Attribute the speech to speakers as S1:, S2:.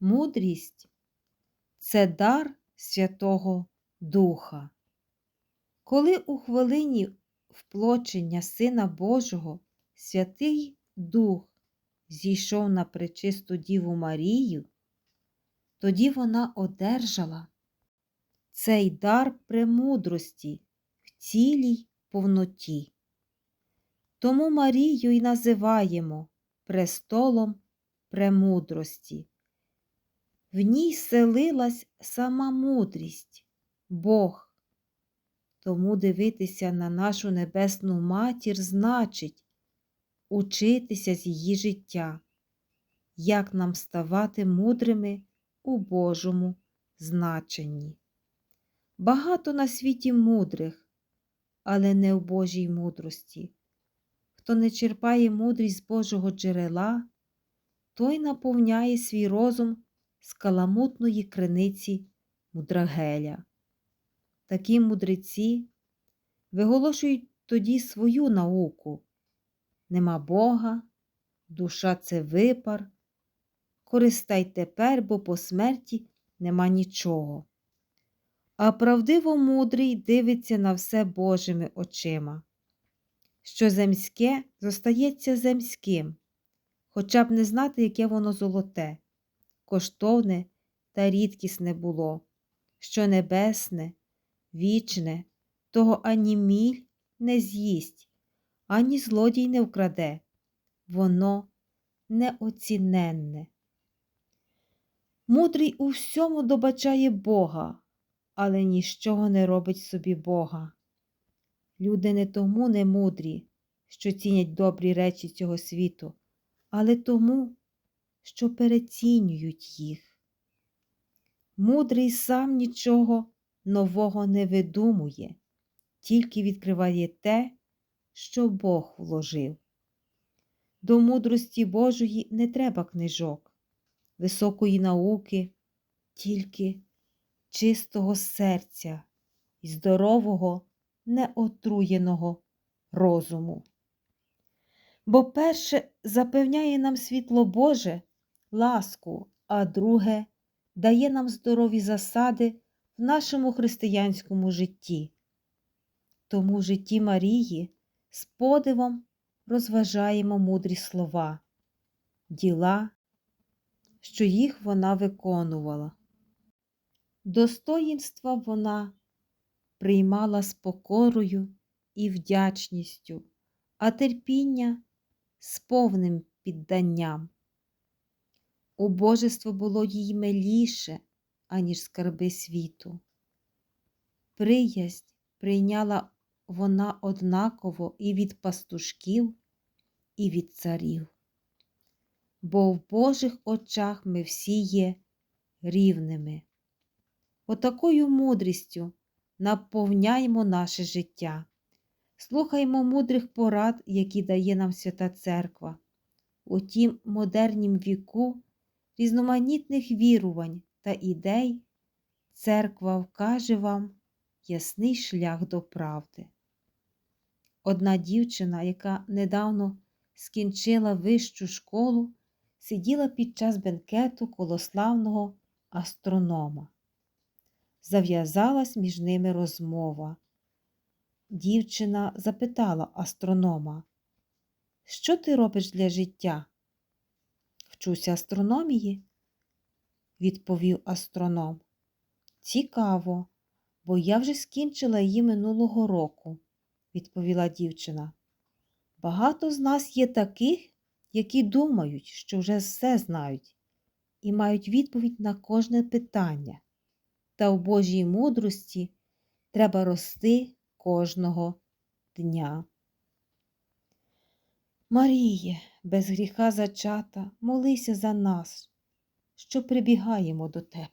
S1: Мудрість це дар Святого Духа. Коли у хвилині вплочення Сина Божого Святий Дух зійшов на пречисту Діву Марію, тоді вона одержала цей дар премудрості в цілій повноті. Тому Марію й називаємо престолом премудрості. В ній селилась сама мудрість, Бог. Тому дивитися на нашу небесну матір значить учитися з її життя, як нам ставати мудрими у Божому значенні. Багато на світі мудрих, але не в Божій мудрості. Хто не черпає мудрість з Божого джерела, той наповняє свій розум з каламутної криниці мудрагеля. Такі мудреці виголошують тоді свою науку. Нема Бога, душа це випар. Користай тепер, бо по смерті нема нічого. А правдиво мудрий дивиться на все Божими очима. Що земське зостається земським, хоча б не знати, яке воно золоте, коштовне та рідкісне було, що небесне, вічне, того ані міль не з'їсть, ані злодій не вкраде, воно неоціненне. Мудрий у всьому добачає Бога, але нічого не робить собі Бога. Люди не тому не мудрі, що цінять добрі речі цього світу, але тому, що перецінюють їх. Мудрий сам нічого нового не видумує, тільки відкриває те, що Бог вложив. До мудрості Божої не треба книжок, високої науки, тільки чистого серця і здорового, неотруєного розуму. Бо перше запевняє нам світло Боже ласку, а друге дає нам здорові засади в нашому християнському житті. Тому в житті Марії з подивом розважаємо мудрі слова, діла, що їх вона виконувала. Достоїнства вона приймала з покорою і вдячністю, а терпіння з повним підданням. Убожество було їй миліше, аніж скарби світу. Приязнь прийняла вона однаково і від пастушків, і від царів. Бо в Божих очах ми всі є рівними. Отакою мудрістю наповняємо наше життя, слухаймо мудрих порад, які дає нам Свята Церква. У тім модернім віку різноманітних вірувань та ідей церква вкаже вам ясний шлях до правди. Одна дівчина, яка недавно скінчила вищу школу, сиділа під час бенкету коло славного астронома. Зав'язалась між ними розмова. Дівчина запитала астронома, що ти робиш для життя? Вчуся астрономії, відповів астроном. Цікаво, бо я вже скінчила її минулого року, відповіла дівчина. Багато з нас є таких, які думають, що вже все знають, і мають відповідь на кожне питання. Та у Божій мудрості треба рости кожного дня. Маріє, без гріха зачата, молися за нас, що прибігаємо до тебе.